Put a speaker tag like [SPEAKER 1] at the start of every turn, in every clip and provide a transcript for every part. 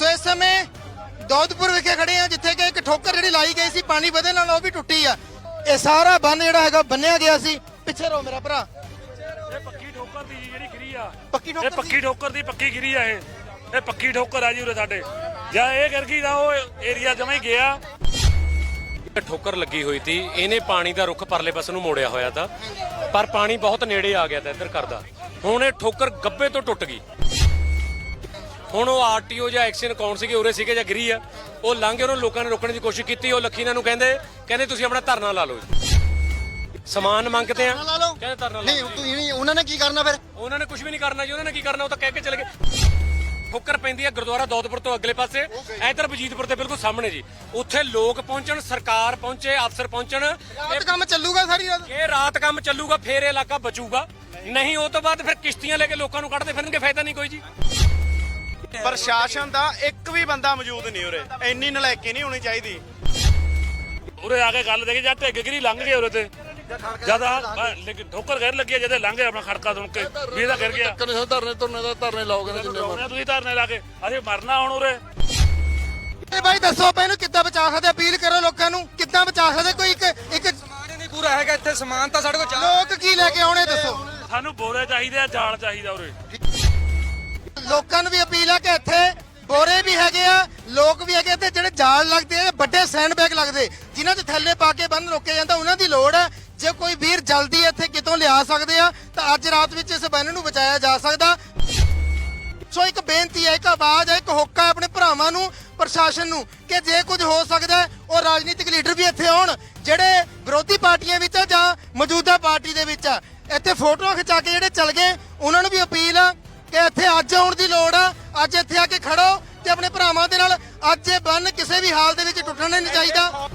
[SPEAKER 1] ਸੋ ਇਸ ਸਮੇਂ ਦੌਦਪੁਰ ਵਿਖੇ ਖੜੇ ਆ ਜਿੱਥੇ ਕਿ ਇੱਕ ਠੋਕਰ ਜਿਹੜੀ ਲਾਈ ਗਈ ਸੀ ਪਾਣੀ ਵਧੇ ਨਾਲ ਉਹ ਵੀ ਟੁੱਟੀ ਆ। ਇਹ ਸਾਰਾ ਬੰਨ ਜਿਹੜਾ ਹੈਗਾ ਬੰਨਿਆ ਗਿਆ ਸੀ। ਪਿੱਛੇ ਰੋ ਮੇਰਾ ਭਰਾ।
[SPEAKER 2] ਇਹ ਪੱਕੀ ਠੋਕਰ ਦੀ ਜੀ ਜਿਹੜੀ ਗਿਰੀ ਆ।
[SPEAKER 1] ਪੱਕੀ
[SPEAKER 2] ਇਹ ਪੱਕੀ ਠੋਕਰ ਦੀ ਪੱਕੀ ਗਿਰੀ ਆ ਇਹ। ਇਹ ਪੱਕੀ ਠੋਕਰ ਆ ਜੀ ਉਰੇ ਸਾਡੇ। ਜਾਂ ਇਹ ਗਿਰ ਗਈ ਤਾਂ ਉਹ ਏਰੀਆ ਜਮਾ ਹੀ ਗਿਆ।
[SPEAKER 3] ਠੋਕਰ ਲੱਗੀ ਹੋਈ ਸੀ। ਇਹਨੇ ਪਾਣੀ ਦਾ ਰੁੱਖ ਪਰਲੇ ਪਾਸੇ ਨੂੰ ਮੋੜਿਆ ਹੋਇਆ ਤਾਂ। ਪਰ ਪਾਣੀ ਬਹੁਤ ਨੇੜੇ ਆ ਗਿਆ ਤਾਂ ਇੱਧਰ ਕਰਦਾ ਹੁਣ ਇਹ ਠੋਕਰ ਗੱਬੇ ਤੋਂ ਟੁੱਟ ਗਈ। ਹੁਣ ਉਹ ਆਰਟੀਓ ਜਾਂ ਐਕਸ਼ਨ ਕੌਣ ਸੀਗੇ ਉਰੇ ਸੀਗੇ ਜਾਂ ਗਿਰੀ ਆ ਉਹ ਲੰਘੇ ਉਹਨਾਂ ਲੋਕਾਂ ਨੇ ਰੋਕਣ ਦੀ ਕੋਸ਼ਿਸ਼ ਕੀਤੀ ਉਹ ਲੱਖੀ ਇਹਨਾਂ ਨੂੰ ਕਹਿੰਦੇ ਕਹਿੰਦੇ ਤੁਸੀਂ ਆਪਣਾ ਧਰਨਾ ਲਾ ਲਓ ਸਮਾਨ ਮੰਗਦੇ ਆ।
[SPEAKER 4] ਲਾ ਲਓ?
[SPEAKER 3] ਕਹਿੰਦੇ ਧਰਨਾ ਲਾ
[SPEAKER 4] ਨਹੀਂ
[SPEAKER 3] ਲਓ।
[SPEAKER 4] ਤੁਸੀਂ ਨਹੀਂ ਉਹਨਾਂ ਨੇ ਕੀ ਕਰਨਾ ਫਿਰ?
[SPEAKER 3] ਉਹਨਾਂ ਨੇ ਕੁਝ ਵੀ ਨਹੀਂ ਕਰਨਾ ਜੀ ਉਹਨਾਂ ਨੇ ਕੀ ਕਰਨਾ ਉਹ ਤਾਂ ਕਹਿ ਕੇ ਚਲੇ ਗਏ। ਠੋਕਰ ਪੈਂਦੀ ਹੈ ਗੁਰਦੁਆਰਾ ਦੌਦਪੁਰ ਤੋਂ ਅਗਲੇ ਪਾਸੇ ਇਧਰ ਬਜੀਤਪੁਰ ਦੇ ਬਿਲਕੁਲ ਸਾਹਮਣੇ ਜੀ। ਉੱਥੇ ਲੋਕ ਪਹੁੰਚਣ ਸਰਕਾਰ ਪਹੁੰਚੇ ਅਫਸਰ ਪਹੁੰਚਣ।
[SPEAKER 1] ਇਹ ਕੰਮ ਚੱਲੂਗਾ ਸਾਰੀ ਰਾਤ?
[SPEAKER 3] ਇਹ ਰਾਤ ਕੰਮ ਚੱਲੂਗਾ ਫੇਰ ਇਲਾਕਾ ਬਚੂਗਾ। ਨਹੀਂ ਉਹ ਤੋਂ ਬਾਅਦ ਫਿਰ ਕਿਸ਼ਤੀਆਂ ਲੈ ਕੇ ਲੋਕਾਂ ਨੂੰ ਕੱਢਦੇ ਫਿਰਨਗੇ ਫਾਇਦਾ ਨਹੀਂ ਕੋਈ ਜੀ।
[SPEAKER 5] ਪ੍ਰਸ਼ਾਸਨ ਦਾ ਇੱਕ ਵੀ ਬੰਦਾ ਮੌਜੂਦ ਨਹੀਂ ਉਰੇ। ਇੰਨੀ ਨਲਾਇਕੀ ਨਹੀਂ ਹੋਣੀ ਚਾਹੀਦੀ।
[SPEAKER 2] ਉਰੇ ਆ ਕੇ ਗੱਲ ਦੇਖੀ ਜਾਂ ਢਿੱਗ ਗਿਰੀ ਲੰਘ ਗਏ ਉਰੇ ਤੇ। ਜਦ ਆ ਲੇਕਿਨ ਠੋਕਰ ਗਿਰ ਲੱਗੀ ਜਦੇ ਲੰਘ ਆਪਣਾ ਖੜਕਾ ਸੁਣ ਕੇ। ਵੀ ਇਹਦਾ ਗਿਰ ਗਿਆ।
[SPEAKER 6] ਕਨੇ ਧਰਨੇ ਧਰਨੇ ਦਾ ਧਰਨੇ ਲਾਓਗੇ ਨਾ ਜਿੰਨੇ
[SPEAKER 2] ਆ ਤੁਸੀਂ ਧਰਨੇ ਲਾ ਕੇ। ਅਸੀਂ ਮਰਨਾ ਹੁਣ ਉਰੇ।
[SPEAKER 1] ਇਹ ਬਾਈ ਦੱਸੋ ਆਪਾਂ ਇਹਨੂੰ ਕਿੱਦਾਂ ਬਚਾ ਸਕਦੇ ਅਪੀਲ ਕਰੋ ਲੋਕਾਂ ਨੂੰ ਕਿੱਦਾਂ ਬਚਾ ਸਕਦੇ ਕੋਈ ਇੱਕ ਇੱਕ
[SPEAKER 7] ਨਹੀਂ ਪੂਰਾ ਹੈਗਾ ਇੱਥੇ ਸਮਾਨ ਤਾਂ ਸਾਡੇ ਕੋਲ ਚਾਹ
[SPEAKER 1] ਲੋਕ ਕੀ ਲੈ ਕੇ ਆਉਣੇ ਦੱਸੋ?
[SPEAKER 2] ਸਾਨੂੰ ਬੋਰੇ ਚਾਹੀਦੇ ਆ ਜਾਲ ਚਾਹੀਦਾ ਉਰੇ।
[SPEAKER 1] ਲੋਕਾਂ ਨੂੰ ਵੀ ਅਪੀਲ ਆ ਕਿ ਇੱਥੇ ਬੋਰੇ ਵੀ ਹੈਗੇ ਆ, ਲੋਕ ਵੀ ਹੈਗੇ ਤੇ ਜਿਹੜੇ ਜਾਲ ਲੱਗਦੇ ਆ ਵੱਡੇ ਸੈਂਡ ਬੈਗ ਲੱਗਦੇ। ਜਿਨ੍ਹਾਂ 'ਚ ਥੱਲੇ ਪਾ ਕੇ ਬੰਨ ਰੋਕਿਆ ਜਾਂਦਾ, ਉਹਨਾਂ ਦੀ ਲੋੜ ਹੈ ਜੇ ਕੋਈ ਵੀਰ ਜਲਦੀ ਇੱਥੇ ਕਿਤੋਂ ਲਿਆ ਸਕਦੇ ਆ, ਤਾਂ ਅੱਜ ਰਾਤ ਵਿੱਚ ਇਸ ਬੰਨ ਨੂੰ ਬਚਾਇਆ ਜਾ ਸਕਦਾ। ਸੋ ਇੱਕ ਬੇਨਤੀ ਹੈ ਇੱਕ ਆਵਾਜ਼ ਹੈ ਇੱਕ ਹੋਕਾ ਹੈ ਆਪਣੇ ਭਰਾਵਾਂ ਨੂੰ, ਪ੍ਰਸ਼ਾਸਨ ਨੂੰ, ਕਿ ਜੇ ਕੁਝ ਹੋ ਸਕਦਾ, ਉਹ ਰਾਜਨੀਤਿਕ ਲੀਡਰ ਵੀ ਇੱਥੇ ਆਉਣ, ਜਿਹੜੇ ਵਿਰੋਧੀ ਪਾਰਟੀਆਂ ਵਿੱਚ ਆ ਜਾਂ ਮੌਜੂਦਾ ਪਾਰਟੀ ਦੇ ਵਿੱਚ ਆ। ਇੱਥੇ ਫੋਟੋਆਂ ਖਿਚਾ ਕੇ ਜਿਹੜੇ ਚੱਲ ਗਏ, ਉਹਨਾਂ ਨੂੰ ਵੀ ਅਪੀਲ ਆ ਕਿ ਇੱਥੇ ਅੱਜ ਆਉਣ ਦੀ ਲੋੜ ਆ ਅੱਜ ਇੱਥੇ ਆ ਕੇ ਖੜੋ ਤੇ ਆਪਣੇ ਭਰਾਵਾਂ ਦੇ ਨਾਲ ਅੱਜ ਇਹ ਬੰਨ ਕਿਸੇ ਵੀ ਹਾਲ ਦੇ ਵਿੱਚ ਟੁੱਟਣਾ ਨਹੀਂ ਚਾਹੀਦਾ।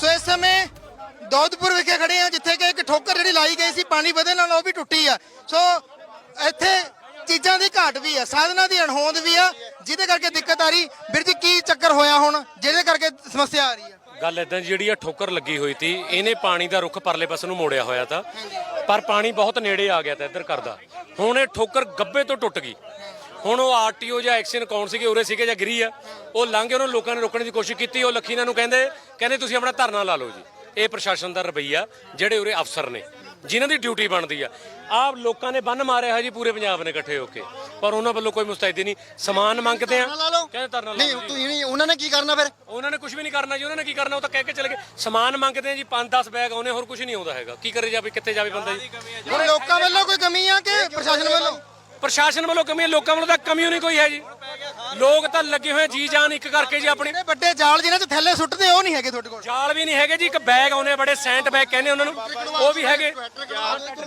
[SPEAKER 1] ਸੋ ਇਸ ਸਮੇਂ ਦੌਦਪੁਰ ਵਿਖੇ ਖੜੇ ਆ ਜਿੱਥੇ ਕਿ ਇੱਕ ਠੋਕਰ ਜਿਹੜੀ ਲਾਈ ਗਈ ਸੀ, ਪਾਣੀ ਵਧੇ ਨਾਲ ਉਹ ਵੀ ਟੁੱਟੀ ਆ। ਸੋ ਇੱਥੇ ਚੀਜ਼ਾਂ ਦੀ ਘਾਟ ਵੀ ਆ, ਸਾਧਨਾਂ ਦੀ ਅਣਹੋਂਦ ਵੀ ਆ, ਜਿਹਦੇ ਕਰਕੇ ਦਿੱਕਤ ਆ ਰਹੀ। ਵੀਰ ਜੀ, ਕੀ ਚੱਕਰ ਹੋਇਆ ਹੁਣ, ਜਿਹਦੇ ਕਰਕੇ ਸਮੱਸਿਆ ਆ ਰਹੀ ਆ?
[SPEAKER 3] ਗੱਲ ਇਦਾਂ ਜਿਹੜੀ ਆ ਠੋਕਰ ਲੱਗੀ ਹੋਈ ਸੀ, ਇਹਨੇ ਪਾਣੀ ਦਾ ਰੁੱਖ ਪਰਲੇ ਪਾਸੇ ਨੂੰ ਮੋੜਿਆ ਹੋਇਆ ਤਾਂ, ਪਰ ਪਾਣੀ ਬਹੁਤ ਨੇੜੇ ਆ ਗਿਆ ਤਾਂ ਇੱਧਰ ਕਰਦਾ ਹੁਣ ਇਹ ਠੋਕਰ ਗੱਬੇ ਤੋਂ ਟੁੱਟ ਗਈ। ਹੁਣ ਉਹ ਆਰਟੀਓ ਜਾਂ ਐਕਸ਼ਨ ਕੌਣ ਸੀਗੇ ਉਰੇ ਸੀਗੇ ਜਾਂ ਗਿਰੀ ਆ ਉਹ ਲੰਘੇ ਉਹਨਾਂ ਲੋਕਾਂ ਨੇ ਰੋਕਣ ਦੀ ਕੋਸ਼ਿਸ਼ ਕੀਤੀ ਉਹ ਲੱਖੀ ਇਹਨਾਂ ਨੂੰ ਕਹਿੰਦੇ ਕਹਿੰਦੇ ਤੁਸੀਂ ਆਪਣਾ ਧਰਨਾ ਲਾ ਲਓ ਜੀ। ਇਹ ਪ੍ਰਸ਼ਾਸਨ ਦਾ ਰਵਈਆ ਜਿਹੜੇ ਉਰੇ ਅਫਸਰ ਨੇ ਜਿਨ੍ਹਾਂ ਦੀ ਡਿਊਟੀ ਬਣਦੀ ਆ। ਆਹ ਲੋਕਾਂ ਨੇ ਬੰਨ ਮਾਰਿਆ ਹੈ ਜੀ ਪੂਰੇ ਪੰਜਾਬ ਨੇ ਇਕੱਠੇ ਹੋ ਕੇ। ਪਰ ਉਹਨਾਂ ਵੱਲੋਂ ਕੋਈ ਮੁਸਤੈਦੀ ਨਹੀਂ। ਸਮਾਨ ਮੰਗਦੇ ਆ।
[SPEAKER 4] ਲਾ ਲਓ।
[SPEAKER 3] ਕਹਿੰਦੇ ਧਰਨਾ ਲਾ
[SPEAKER 4] ਨਹੀਂ
[SPEAKER 3] ਲਓ ਜੀ।
[SPEAKER 4] ਤੁਸੀਂ ਨਹੀਂ ਉਹਨਾਂ ਨੇ ਕੀ ਕਰਨਾ ਫਿਰ?
[SPEAKER 3] ਉਹਨਾਂ ਨੇ ਕੁਝ ਵੀ ਨਹੀਂ ਕਰਨਾ ਜੀ ਉਹਨਾਂ ਨੇ ਕੀ ਕਰਨਾ ਉਹ ਤਾਂ ਕਹਿ ਕੇ ਚਲੇ ਗਏ। ਸਮਾਨ ਮੰਗਦੇ ਆ ਜੀ 5-10 ਬੈਗ ਆਉਨੇ ਹੋਰ ਕੁਝ ਨਹੀਂ ਆਉਂਦਾ ਹੈਗਾ। ਕੀ ਕਰੇ ਜਾਵੇ ਕਿੱਥੇ ਜਾਵੇ ਬੰਦਾ ਜੀ?
[SPEAKER 1] ਹੁਣ ਲੋਕਾਂ ਵੱਲੋਂ ਕੋਈ ਕਮੀ ਆ ਕਿ ਪ੍ਰਸ਼ਾਸਨ ਵੱਲੋਂ?
[SPEAKER 3] ਪ੍ਰਸ਼ਾਸਨ ਵੱਲੋਂ ਕਮੀ ਹੈ ਲੋਕਾਂ ਵੱਲੋਂ ਤਾਂ ਕਮੀ ਨਹੀਂ ਕੋਈ ਹੈ ਜੀ। ਲੋਕ ਤਾਂ ਲੱਗੇ ਹੋਏ ਜੀ ਜਾਨ ਇੱਕ ਕਰਕੇ ਜੀ ਆਪਣੀ।
[SPEAKER 1] ਜਿਹੜੇ ਵੱਡੇ ਜਾਲ ਜਿਨ੍ਹਾਂ 'ਚ ਥੱਲੇ ਸੁੱਟਦੇ ਉਹ ਨਹੀਂ ਹੈਗੇ ਤੁਹਾਡੇ ਕੋਲ?
[SPEAKER 3] ਜਾਲ ਵੀ ਨਹੀਂ ਹੈਗੇ ਜੀ ਇੱਕ ਬੈਗ ਆਉਨੇ ਬੜੇ ਸੈਂਟ ਬੈਗ ਕਹਿੰਦੇ ਉਹਨਾਂ ਨੂੰ। ਉਹ ਵੀ ਹੈਗੇ।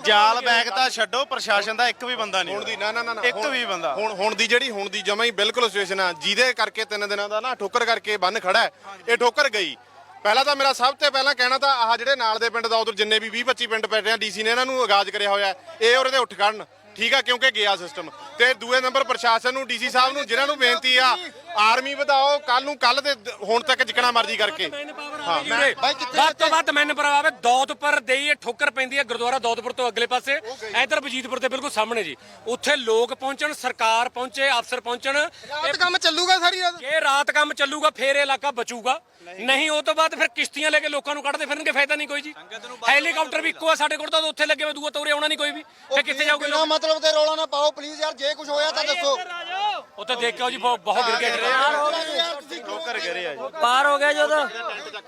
[SPEAKER 5] ਜਾਲ ਬੈਗ ਤਾਂ ਛੱਡੋ ਪ੍ਰਸ਼ਾਸਨ ਦਾ ਇੱਕ ਵੀ ਬੰਦਾ ਨਹੀਂ
[SPEAKER 6] ਹੁਣ ਦੀ ਨਾ ਨਾ ਨਾ ਨਾ,
[SPEAKER 5] ਇੱਕ
[SPEAKER 6] ਹੁਣ-
[SPEAKER 5] ਵੀ ਬੰਦਾ।
[SPEAKER 6] ਹੁਣ ਹੁਣ ਦੀ ਜਿਹੜੀ ਹੁਣ ਦੀ ਜਮਾ ਹੀ ਬਿਲਕੁਲ ਸਿਚੁਏਸ਼ਨ ਆ। ਜਿਹਦੇ ਕਰਕੇ ਤਿੰਨ ਦਿਨਾਂ ਦਾ ਨਾ ਠੋਕਰ ਕਰਕੇ ਬੰਨ ਖੜਾ ਹੈ ਇਹ ਠੋਕਰ ਗਈ। ਪਹਿਲਾਂ ਤਾਂ ਮੇਰਾ ਸਭ ਤੋਂ ਪਹਿਲਾਂ ਕਹਿਣਾ ਤਾਂ ਆਹ ਜਿਹੜੇ ਨਾਲ ਦੇ ਪਿੰਡ ਦਾ ਉਧਰ ਜਿੰਨੇ ਵੀ 20 25 ਪਿੰਡ ਪੈ ਰਹੇ ਆ ਡੀਸੀ ਨੇ ਇਹਨਾਂ ਨੂੰ ਆਗਾਜ਼ ਕਰਿਆ ਹੋਇਆ ਹੈ, ਇਹ ਉਹਦੇ ਤੇ ਉੱਠ ਖੜਨ ਠੀਕ ਆ, ਕਿਉਂਕਿ ਗਿਆ ਸਿਸਟਮ ਤੇ ਦੂਏ ਨੰਬਰ ਪ੍ਰਸ਼ਾਸਨ ਨੂੰ, ਡੀਸੀ ਸਾਹਿਬ ਨੂੰ, ਜਿਨ੍ਹਾਂ ਨੂੰ ਬੇਨਤੀ ਆ ਆਰਮੀ ਵਧਾਓ ਕੱਲ ਨੂੰ ਕੱਲ ਤੇ ਹੁਣ ਤੱਕ ਜਿੱਕਣਾ ਮਰਜ਼ੀ ਕਰਕੇ।
[SPEAKER 3] ਹਾਂ। ਵੱਧ ਤੋਂ ਵੱਧ ਮੈਨ ਪਰਵਾਵੇ ਦੌਦਪੁਰ ਦੇ ਇਹ ਠੋਕਰ ਪੈਂਦੀ ਹੈ ਗੁਰਦੁਆਰਾ ਦੌਦਪੁਰ ਤੋਂ ਅਗਲੇ ਪਾਸੇ। ਇਧਰ ਬਜੀਤਪੁਰ ਦੇ ਬਿਲਕੁਲ ਸਾਹਮਣੇ ਜੀ। ਉੱਥੇ ਲੋਕ ਪਹੁੰਚਣ ਸਰਕਾਰ ਪਹੁੰਚੇ ਅਫਸਰ ਪਹੁੰਚਣ।
[SPEAKER 1] ਰਾਤ ਕੰਮ ਚੱਲੂਗਾ ਸਾਰੀ ਰਾਤ?
[SPEAKER 3] ਇਹ ਰਾਤ ਕੰਮ ਚੱਲੂਗਾ ਫੇਰ ਇਹ ਇਲਾਕਾ ਬਚੂਗਾ। ਨਹੀਂ। ਉਹ ਤੋਂ ਬਾਅਦ ਫਿਰ ਕਿਸ਼ਤੀਆਂ ਲੈ ਕੇ ਲੋਕਾਂ ਨੂੰ ਕੱਢਦੇ ਫਿਰਨਗੇ ਫਾਇਦਾ ਨਹੀਂ ਕੋਈ ਜੀ। ਹੈਲੀਕਾਪਟਰ ਵੀ ਇੱਕੋ ਆ ਸਾਡੇ ਕੋਲ ਤਾਂ ਉੱਥੇ ਲੱਗੇ ਹੋਏ ਦੂਆ ਤੋਰੇ ਆਉਣਾ ਨਹੀਂ ਕੋਈ ਵੀ। ਫੇਰ ਕਿੱਥੇ ਲੋਕ?
[SPEAKER 4] ਮਤਲਬ ਤੇ ਰੌਲਾ ਨਾ ਪਾਓ ਪਲੀਜ਼ ਯਾਰ ਜੇ ਕੁਝ ਹੋਇਆ ਤਾਂ ਦੱਸੋ।
[SPEAKER 3] ਉੱਥੇ ਦੇਖਿਓ ਜੀ ਬਹੁਤ ਬਹੁਤ ਗਿਰ ਗਿਆ
[SPEAKER 5] ਠੋਕਰ ਗਿਰੇ ਆ ਜੀ
[SPEAKER 7] ਪਾਰ ਹੋ ਗਿਆ ਜਦੋਂ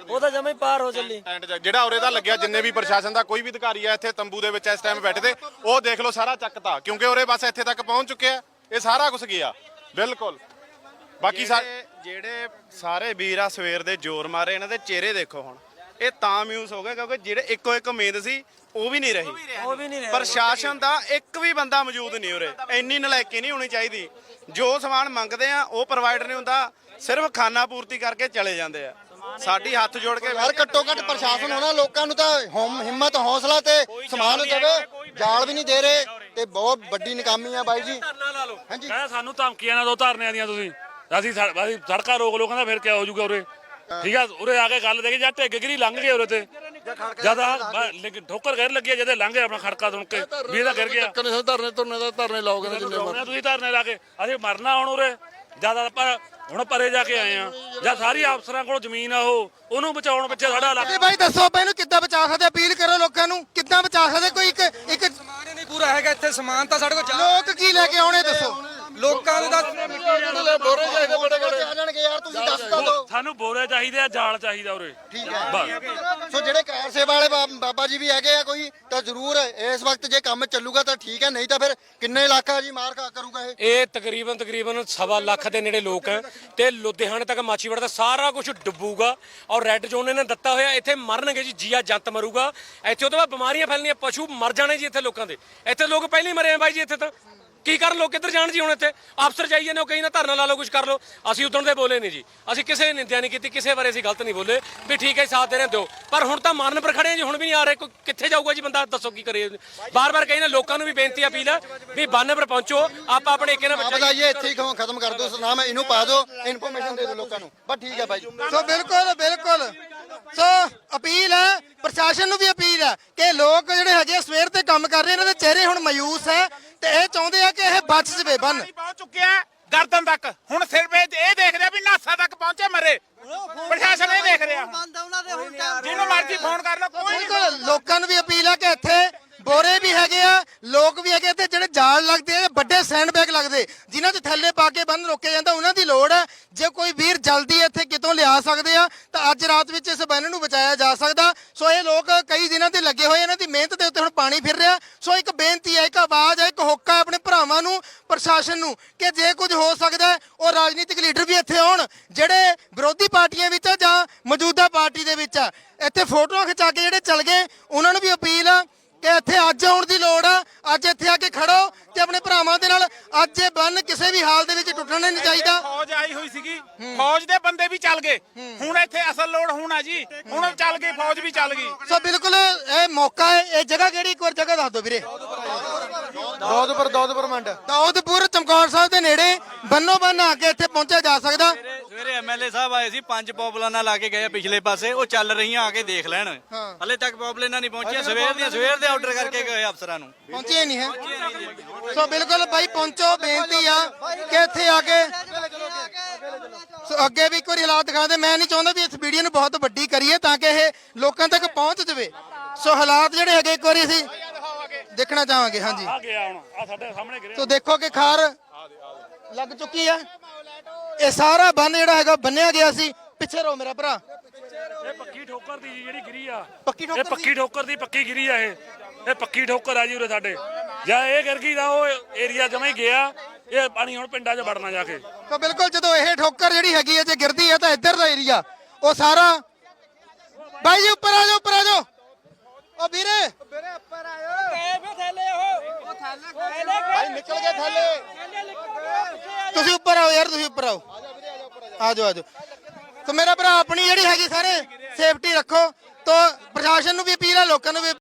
[SPEAKER 7] ਉਹ ਤਾਂ ਜਮੇ ਪਾਰ ਹੋ ਚੱਲੀ।
[SPEAKER 6] ਟੈਂਟ ਜਿਹੜਾ ਉਰੇ ਦਾ ਲੱਗਿਆ ਜਿੰਨੇ ਵੀ ਪ੍ਰਸ਼ਾਸਨ ਦਾ ਕੋਈ ਵੀ ਅਧਿਕਾਰੀ ਆ ਇੱਥੇ ਤੰਬੂ ਦੇ ਵਿੱਚ ਇਸ ਟਾਈਮ ਬੈਠੇ ਤੇ ਉਹ ਦੇਖ ਲਓ ਸਾਰਾ ਚੱਕਤਾ। ਕਿਉਂਕਿ ਉਰੇ ਬਸ ਇੱਥੇ ਤੱਕ ਪਹੁੰਚ ਚੁੱਕਿਆ ਇਹ ਸਾਰਾ ਕੁਝ ਗਿਆ। ਬਿਲਕੁਲ। ਬਾਕੀ ਸਾ
[SPEAKER 5] ਜਿਹੜੇ- ਜਿਹੜੇ ਸਾਰੇ ਵੀਰ ਆ ਸਵੇਰ ਦੇ ਜ਼ੋਰ ਮਾਰੇ ਇਹਨਾਂ ਦੇ ਚਿਹਰੇ ਦੇਖੋ ਹੁਣ। ਇਹ ਤਾਂ ਮਿਊਸ ਹੋ ਗਏ ਕਿਉਂਕਿ ਜਿਹੜੇ ਇੱਕੋ ਇੱਕ ਉਮੀਦ ਸੀ ਉਹ ਵੀ ਨਹੀਂ ਰਹੀ।
[SPEAKER 7] ਉਹ ਵੀ ਨਹੀਂ। ਰਿਹਾ।
[SPEAKER 5] ਪ੍ਰਸ਼ਾਸਨ ਦਾ ਇੱਕ ਵੀ ਬੰਦਾ ਮੌਜੂਦ ਨਹੀਂ ਉਰੇ। ਇੰਨੀ ਨਲਾਇਕੀ ਨਹੀਂ ਹੋਣੀ ਚਾਹੀਦੀ। ਜੋ ਸਮਾਨ ਮੰਗਦੇ ਆ ਉਹ ਪ੍ਰੋਵਾਈਡਰ ਨਹੀਂ ਹੁੰਦਾ। ਸਿਰਫ ਖਾਨਾ ਪੂਰਤੀ ਕਰਕੇ ਚਲੇ ਜਾਂਦੇ ਆ। ਸਾਡੀ ਹੱਥ ਜੋੜ ਕੇ
[SPEAKER 4] ਯਾਰ ਘੱਟੋ ਘੱਟ ਪ੍ਰਸ਼ਾਸਨ ਹੋਣਾ ਲੋਕਾਂ ਨੂੰ ਤਾਂ ਹੌਮ- ਹਿੰਮਤ ਹੌਸਲਾ ਤੇ ਸਮਾਨ ਦੇਵੇ। ਜਾਲ ਵੀ ਨਹੀਂ ਦੇ ਰਹੇ ਤੇ ਬਹੁਤ ਵੱਡੀ ਨਕਾਮੀ ਆ ਬਾਈ ਜੀ। ਹਾਂਜੀ।
[SPEAKER 2] ਕਹਿੰਦਾ ਸਾਨੂੰ ਧਮਕੀਆਂ ਨਾ ਦੋ ਧਰਨਿਆਂ ਦੀਆਂ ਤੁਸੀਂ। ਅਸੀਂ ਸੜਕਾਂ ਰੋਕ ਲੋ ਕਹਿੰਦਾ ਫਿਰ ਕੀ ਹੋ ਜਾਊਗਾ ਉਰੇ? ਠੀਕ ਆ ਉਰੇ ਆ ਕੇ ਗੱਲ ਦੇਖੀ ਜਾਂ ਢਿੱਗ ਗਿਰੀ ਲੰਘ ਗਏ ਉਰੇ ਤੇ। ਜਦ ਆ ਲੇਕਿਨ ਠੋਕਰ ਗਿਰ ਲੱਗੀ ਆ ਜਦੇ ਲੰਘ ਗਏ ਆਪਣਾ ਖੜਕਾ ਸੁਣ ਕੇ। ਵੀ ਇਹਦਾ ਗਿਰ ਗਿਆ।
[SPEAKER 6] ਕਨੇ ਧਰਨੇ ਧਰਨੇ ਦਾ ਧਰਨੇ ਲਾਓਗੇ ਨਾ ਜਿੰਨੇ
[SPEAKER 2] ਲਾਉਣੇ ਤੁਸੀਂ ਧਰਨੇ ਲਾ ਕੇ। ਅਸੀਂ ਮਰਨਾ ਹੁਣ ਉਰੇ। ਜ਼ਿਆਦਾ ਪਰ ਹੁਣ ਪਰੇ ਜਾ ਕੇ ਆਏ ਆ। ਜਾਂ ਸਾਰੀ ਅਫਸਰਾਂ ਕੋਲ ਜ਼ਮੀਨ ਆ ਉਹ। ਉਹਨੂੰ ਬਚਾਉਣ ਪਿੱਛੇ ਸਾਡਾ ਇਲਾਕਾ
[SPEAKER 1] ਤੇ ਬਾਈ ਦੱਸੋ ਆਪਾਂ ਇਹਨੂੰ ਕਿੱਦਾਂ ਬਚਾ ਸਕਦੇ ਅਪੀਲ ਕਰੋ ਲੋਕਾਂ ਨੂੰ। ਕਿੱਦਾਂ ਬਚਾ ਸਕਦੇ? ਕੋਈ ਇੱਕ ਇੱਕ
[SPEAKER 7] ਸਮਾਨ ਹੀ ਨਹੀਂ ਪੂਰਾ ਹੈਗਾ ਇੱਥੇ। ਸਮਾਨ ਤਾਂ ਸਾਡੇ ਕੋਲ
[SPEAKER 1] ਲੋਕ ਕੀ ਲੈ ਕੇ ਆਉਣੇ ਦੱਸੋ?
[SPEAKER 7] ਲੋਕਾਂ ਦੇ ਤਾਂ
[SPEAKER 4] ਬੋਰੇ ਚਾਹੀਦੇ ਬੜੇ ਬੜੇ ਆ ਜਾਣਗੇ ਯਾਰ ਤੁਸੀਂ ਦੱਸ ਤਾਂ ਦਿਓ
[SPEAKER 2] ਸਾਨੂੰ ਬੋਰੇ ਚਾਹੀਦੇ ਆ ਜਾਲ ਚਾਹੀਦਾ ਉਰੇ।
[SPEAKER 4] ਠੀਕ ਹੈ। ਸੋ ਜਿਹੜੇ ਕਾਰ ਸੇਵਾ ਵਾਲੇ ਬਾ- ਬਾਬਾ ਜੀ ਵੀ ਹੈਗੇ ਆ ਕੋਈ ਤਾਂ ਜ਼ਰੂਰ ਇਸ ਵਕਤ ਜੇ ਕੰਮ ਚੱਲੂਗਾ ਤਾਂ ਠੀਕ ਹੈ ਨਹੀਂ ਤਾਂ ਫਿਰ ਕਿੰਨੇ ਇਲਾਕਾ ਜੀ ਮਾਰ ਖਾ ਕਰੂਗਾ ਇਹ?
[SPEAKER 3] ਇਹ ਤਕਰੀਬਨ ਤਕਰੀਬਨ ਸਵਾ ਲੱਖ ਦੇ ਨੇੜੇ ਲੋਕ ਹੈ ਤੇ ਲੁਧਿਆਣੇ ਤੱਕ ਮਾਛੀਵਾੜਾ ਦਾ ਸਾਰਾ ਕੁਝ ਡੁੱਬੂਗਾ ਔਰ ਰੈੱਡ ਜ਼ੋਨ ਇਹਨਾਂ ਨੇ ਦਿੱਤਾ ਹੋਇਆ ਇੱਥੇ ਮਰਨਗੇ ਜੀ ਜੀਆ ਜੰਤ ਮਰੂਗਾ। ਇੱਥੇ ਉਹਦੇ ਬਾਅਦ ਬਿਮਾਰੀਆਂ ਫੈਲਣੀਆਂ ਪਸ਼ੂ ਮਰ ਜਾਣੇ ਜੀ ਇੱਥੇ ਲੋਕਾਂ ਦੇ। ਇੱਥੇ ਲੋਕ ਪਹਿਲਾਂ ਹੀ ਮਰੇ ਆ ਬਾਈ ਜੀ ਇੱਥੇ ਤਾਂ। ਕੀ ਕਰਨ ਲੋਕ ਕਿੱਧਰ ਜਾਣ ਜੀ ਹੁਣ ਇੱਥੇ? ਅਫਸਰ ਚਾਹੀਏ ਨੇ ਉਹ ਕਹੀ ਨਾ ਧਰਨਾ ਲਾ ਲਓ ਕੁਝ ਕਰ ਲਓ। ਅਸੀਂ ਉਦੋਂ ਦੇ ਬੋਲੇ ਨਹੀਂ ਜੀ। ਅਸੀਂ ਕਿਸੇ ਨੇ ਨਿੰਦਿਆ ਨਹੀਂ ਕੀਤੀ ਕਿਸੇ ਬਾਰੇ ਅਸੀਂ ਗਲਤ ਨਹੀਂ ਬੋਲੇ। ਵੀ ਠੀਕ ਹੈ ਸਾਥ ਦੇ ਰਹੇ ਦਿਓ। ਪਰ ਹੁਣ ਤਾਂ ਮਰਨ ਪਰ ਖੜੇ ਆ ਜੀ ਹੁਣ ਵੀ ਨਹੀਂ ਆ ਰਹੇ। ਕੋਈ ਕਿੱਥੇ ਜਾਊਗਾ ਜੀ ਬੰਦਾ? ਦੱਸੋ ਕੀ ਕਰੇ। ਬਾਰ-ਬਾਰ ਕਹੀ ਨਾ ਲੋਕਾਂ ਨੂੰ ਵੀ ਬੇਨਤੀ ਅਪੀਲ ਆ ਵੀ ਬੰਨ ਪਰ ਪਹੁੰਚੋ। ਆਪਾਂ ਆਪਣੇ ਨਾਲ
[SPEAKER 4] ਆ
[SPEAKER 3] ਬੱਚਾ
[SPEAKER 4] ਬਤਾਈਏ ਇੱਥੇ ਹੀ ਖਤਮ- ਖਤਮ ਕਰ ਦਿਓ ਨਾਮ ਇਹਨੂੰ ਪਾ ਦਿਓ ਇਨਫੋਰਮੇਸ਼ਨ ਦੇ ਦਿਓ ਲੋਕਾਂ ਨੂੰ। ਬਸ ਠੀਕ ਹੈ ਬਾਈ
[SPEAKER 1] ਸੋ ਬਿਲਕੁਲ ਬਿਲਕੁਲ। ਸੋ ਅਪੀਲ ਹੈ ਪ੍ਰਸ਼ਾਸਨ ਨੂੰ ਵੀ ਅਪੀਲ ਹੈ ਕਿ ਲੋਕ ਜਿਹੜੇ ਹੈਗੇ ਆ ਸਵੇਰ ਤੇ ਕੰਮ ਕਰ ਰਹੇ ਇਹਨਾਂ ਦੇ ਚਿਹਰੇ ਹੁਣ ਮਾਯੂਸ ਹੈ। ਤੇ ਇਹ ਚਾਹੁੰਦੇ ਆ ਕਿ ਇਹ ਬਚ ਜਵੇ ਬੰਨ।
[SPEAKER 8] ਪਾਣੀ ਪਹੁੰਚ ਚੁੱਕਿਆ ਹੈ ਗਰਦਨ ਤੱਕ। ਹੁਣ ਸਿਰਫ ਇਹ ਇਹ ਦੇਖ ਰਿਹਾ ਵੀ ਨਾਸਾ ਤੱਕ ਪਹੁੰਚੇ ਮਰੇ। ਪ੍ਰਸ਼ਾਸਨ ਇਹ ਦੇਖ ਰਿਹਾ। ਜਿਹਨੂੰ ਮਰਜ਼ੀ ਫੋਨ ਕਰ ਲਓ ਕੋਈ ਨਹੀਂ
[SPEAKER 1] ਬਿਲਕੁਲ ਲੋਕਾਂ ਨੂੰ ਵੀ ਅਪੀਲ ਹੈ ਕਿ ਇੱਥੇ ਬੋਰੇ ਵੀ ਹੈਗੇ ਆ ਲੋਕ ਵੀ ਹੈਗੇ ਤੇ ਜਿਹੜੇ ਜਾਲ ਲੱਗਦੇ ਆ ਸੈਂਡ ਬੈਗ ਲੱਗਦੇ, ਜਿਨ੍ਹਾਂ 'ਚ ਥੱਲੇ ਪਾ ਕੇ ਬੰਨ ਰੋਕਿਆ ਜਾਂਦਾ, ਉਹਨਾਂ ਦੀ ਲੋੜ ਹੈ। ਜੇ ਕੋਈ ਵੀਰ ਜਲਦੀ ਇੱਥੇ ਕਿਤੋਂ ਲਿਆ ਸਕਦੇ ਆ, ਤਾਂ ਅੱਜ ਰਾਤ ਵਿੱਚ ਇਸ ਬੰਨ ਨੂੰ ਬਚਾਇਆ ਜਾ ਸਕਦਾ। ਸੋ ਇਹ ਲੋਕ ਕਈ ਦਿਨਾਂ ਤੇ ਲੱਗੇ ਹੋਏ, ਇਹਨਾਂ ਦੀ ਮਿਹਨਤ ਦੇ ਉੱਤੇ ਹੁਣ ਪਾਣੀ ਫਿਰ ਰਿਹਾ। ਸੋ ਇੱਕ ਬੇਨਤੀ ਹੈ, ਇੱਕ ਆਵਾਜ਼ ਹੈ, ਇੱਕ ਹੋਕਾ ਆਪਣੇ ਭਰਾਵਾਂ ਨੂੰ, ਪ੍ਰਸ਼ਾਸਨ ਨੂੰ, ਕਿ ਜੇ ਕੁਝ ਹੋ ਸਕਦਾ ਉਹ ਰਾਜਨੀਤਿਕ ਲੀਡਰ ਵੀ ਇੱਥੇ ਆਉਣ, ਜਿਹੜੇ ਵਿਰੋਧੀ ਪਾਰਟੀਆਂ ਵਿੱਚ ਆ ਜਾਂ ਮੌਜੂਦਾ ਪਾਰਟੀ ਦੇ ਵਿੱਚ ਆ। ਇੱਥੇ ਫੋਟੋਆਂ ਖਿਚਾ ਕੇ ਜਿਹੜੇ ਚੱਲ ਗਏ, ਉਹਨਾਂ ਨੂੰ ਵੀ ਅਪੀਲ ਆ ਕਿ ਇੱਥੇ ਅੱਜ ਆਉਣ ਦੀ ਲੋੜ ਆ, ਅੱਜ ਇੱਥੇ ਆ ਕੇ ਖੜੋ ਤੇ ਆਪਣੇ ਭਰਾਵਾਂ ਦੇ ਨਾਲ ਅੱਜ ਇਹ ਬੰਨ ਕਿਸੇ ਵੀ ਹਾਲ ਦੇ ਵਿੱਚ ਟੁੱਟਣਾ ਨਹੀਂ ਚਾਹੀਦਾ।
[SPEAKER 8] ਫੌਜ ਆਈ ਹੋਈ ਸੀਗੀ। ਫੌਜ ਦੇ ਬੰਦੇ ਵੀ ਚੱਲ ਗਏ। ਹੁਣ ਇੱਥੇ ਅਸਲ ਲੋੜ ਹੁਣ ਆ ਜੀ। ਹੁਣ ਚੱਲ ਗਈ ਫੌਜ ਵੀ ਚੱਲ ਗਈ।
[SPEAKER 1] ਸੋ ਬਿਲਕੁਲ ਇਹ ਮੌਕਾ ਹੈ। ਇਹ ਜਗ੍ਹਾ ਕਿਹੜੀ? ਇੱਕ ਵਾਰ ਜਗ੍ਹਾ ਦੱਸ ਦਿਓ ਵੀਰੇ।
[SPEAKER 4] ਦੋਦਪੁਰ ਦੋਦਪੁਰ ਮੰਡ।
[SPEAKER 1] ਦਾਊਦਪੁਰ ਚਮਕੌਰ ਸਾਹਿਬ ਦੇ ਨੇੜੇ ਬੰਨੋ ਬੰਨ ਆ ਕੇ ਇੱਥੇ ਪਹੁੰਚਿਆ ਜਾ ਸਕਦਾ।
[SPEAKER 9] ਸਵੇਰੇ ਐਮਐਲਏ ਸਾਹਿਬ ਆਏ ਸੀ ਪੰਜ ਪੌਪਲਾਨਾਂ ਲਾ ਕੇ ਗਏ ਆ ਪਿਛਲੇ ਪਾਸੇ ਉਹ ਚੱਲ ਰਹੀਆਂ ਆ ਕੇ ਦੇਖ ਲੈਣ। ਹਲੇ ਤੱਕ ਪੌਪਲਾਨਾਂ ਨਹੀਂ ਪਹੁੰਚੀਆਂ ਸਵੇਰ ਦੀਆਂ ਸਵੇਰ ਦੇ ਆਰਡਰ ਕਰਕੇ ਗਏ ਅਫਸਰਾਂ ਨੂੰ।
[SPEAKER 1] ਪਹੁੰਚੇ ਨਹੀਂ ਹੈ। ਸੋ ਬਿਲਕੁਲ ਬਾਈ ਪਹੁੰਚੋ ਬੇਨਤੀ ਆ ਕਿ ਇੱਥੇ ਆ ਕੇ ਸੋ ਅੱਗੇ ਵੀ ਇੱਕ ਵਾਰੀ ਹਾਲਾਤ ਦਿਖਾ ਦੇ ਮੈਂ ਨਹੀਂ ਚਾਹੁੰਦਾ ਵੀ ਇਸ ਵੀਡੀਓ ਨੂੰ ਬਹੁਤ ਵੱਡੀ ਕਰੀਏ ਤਾਂ ਕਿ ਇਹ ਲੋਕਾਂ ਤੱਕ ਪਹੁੰਚ ਜਾਵੇ। ਸੋ ਹਾਲਾਤ ਜਿਹੜੇ ਹੈਗੇ ਇੱਕ ਵਾਰੀ ਅਸੀਂ ਦੇਖਣਾ ਚਾਹਾਂਗੇ ਹਾਂਜੀ।
[SPEAKER 2] ਆ ਗਿਆ ਹੁਣ ਆ ਸਾਡੇ ਸਾਹਮਣੇ ਗਿਰੇ
[SPEAKER 1] ਸੋ ਦੇਖੋ ਕਿ ਖਾਰ ਲੱਗ ਚੁੱਕੀ ਆ। ਇਹ ਸਾਰਾ ਬੰਨ ਜਿਹੜਾ ਹੈਗਾ ਬੰਨਿਆ ਗਿਆ ਸੀ। ਪਿੱਛੇ ਰੋ ਮੇਰਾ ਭਰਾ।
[SPEAKER 2] ਇਹ ਪੱਕੀ ਠੋਕਰ ਦੀ ਜੀ ਜਿਹੜੀ ਗਿਰੀ ਆ।
[SPEAKER 1] ਪੱਕੀ ਠੋਕਰ
[SPEAKER 2] ਇਹ ਪੱਕੀ ਠੋਕਰ ਦੀ ਪੱਕੀ ਗਿਰੀ ਆ ਇਹ। ਇਹ ਪੱਕੀ ਠੋਕਰ ਆ ਜੀ ਉਰੇ ਸਾਡੇ। ਜਾਂ ਇਹ ਗਿਰ ਗਈ ਤਾਂ ਉਹ ਏਰੀਆ ਜਮਾ ਹੀ ਗਿਆ। ਇਹ ਪਾਣੀ ਹੁਣ ਪਿੰਡਾਂ 'ਚ ਵੜਨਾ ਜਾ ਕੇ।
[SPEAKER 1] ਤਾਂ ਬਿਲਕੁਲ ਜਦੋਂ ਇਹ ਠੋਕਰ ਜਿਹੜੀ ਹੈਗੀ ਹੈ ਜੇ ਗਿਰਦੀ ਹੈ ਤਾਂ ਇੱਧਰ ਦਾ ਏਰੀਆ ਉਹ ਸਾਰਾ ਬਾਈ ਜੀ ਉੱਪਰ ਆ ਜਾਓ ਉੱਪਰ ਆ ਜਾਓ ਉਹ ਵੀਰੇ
[SPEAKER 4] ਭਾਈ ਨਿਕਲ ਗਏ ਥੱਲੇ।
[SPEAKER 1] ਤੁਸੀਂ ਉੱਪਰ ਆਓ ਯਾਰ, ਤੁਸੀਂ ਉੱਪਰ ਆਓ। ਆ ਜਾਓ ਆ ਜਾਓ ਤਾਂ ਮੇਰਾ ਭਰਾ ਆਪਣੀ ਜਿਹੜੀ ਹੈਗੀ ਸਾਰੇ ਸੇਫਟੀ ਰੱਖੋ, ਤੋ ਪ੍ਰਸ਼ਾਸਨ ਨੂੰ ਵੀ ਅਪੀਲ ਹੈ, ਲੋਕਾਂ ਨੂੰ ਵੀ